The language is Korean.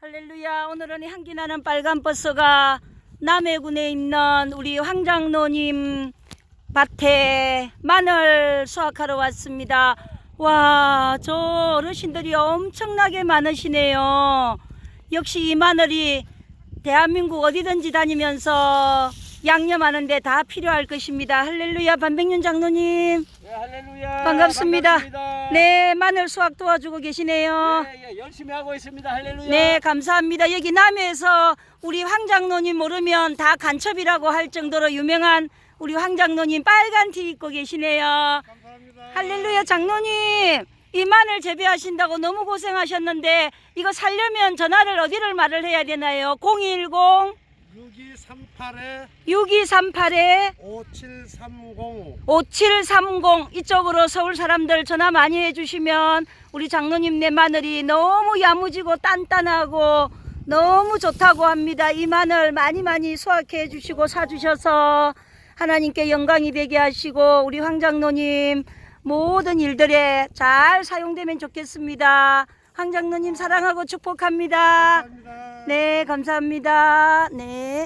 할렐루야. 오늘은 향기 나는 빨간 버스가 남해군에 있는 우리 황장로님 밭에 마늘 수확하러 왔습니다. 와, 저 어르신들이 엄청나게 많으시네요. 역시 이 마늘이 대한민국 어디든지 다니면서 양념하는데 다 필요할 것입니다. 할렐루야, 반백년 장로님. 네, 할렐루야. 반갑습니다. 반갑습니다. 네, 마늘 수확 도와주고 계시네요. 예, 예, 열심히 하고 있습니다. 할렐루야. 네, 감사합니다. 여기 남해에서 우리 황장로님 모르면 다 간첩이라고 할 정도로 유명한 우리 황장로님 빨간 티 입고 계시네요. 감사합니다. 할렐루야, 장로님. 이 마늘 재배하신다고 너무 고생하셨는데 이거 살려면 전화를 어디를 말을 해야 되나요? 010 6238에 6238에 5730 5730 이쪽으로 서울 사람들 전화 많이 해주시면 우리 장로님네 마늘이 너무 야무지고 단단하고 너무 좋다고 합니다. 이 마늘 많이 많이 수확해 주시고 사주셔서 하나님께 영광이 되게 하시고 우리 황 장로님 모든 일들에 잘 사용되면 좋겠습니다. 황 장로님 사랑하고 축복합니다. 감사합니다. 네, 감사합니다. 네.